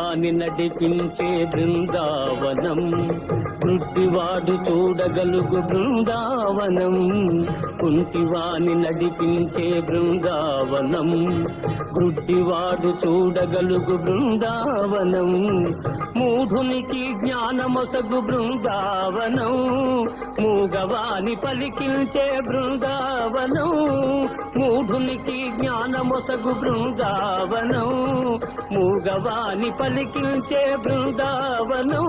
అని నడిపించే బృందావనం. కుంటివాడు చూడగలుగు బృందావనం కుంటివాని నడిపించే బృందావనం. గుడ్డివాడు చూడగలుగు బృందావనం మూఢునికి జ్ఞానమొసగు బృందావనం. మూగవాని పలికించే బృందావనం మూఢునికి జ్ఞానమొసగు బృందావనం. మూగవాని పలికించే బృందావనం.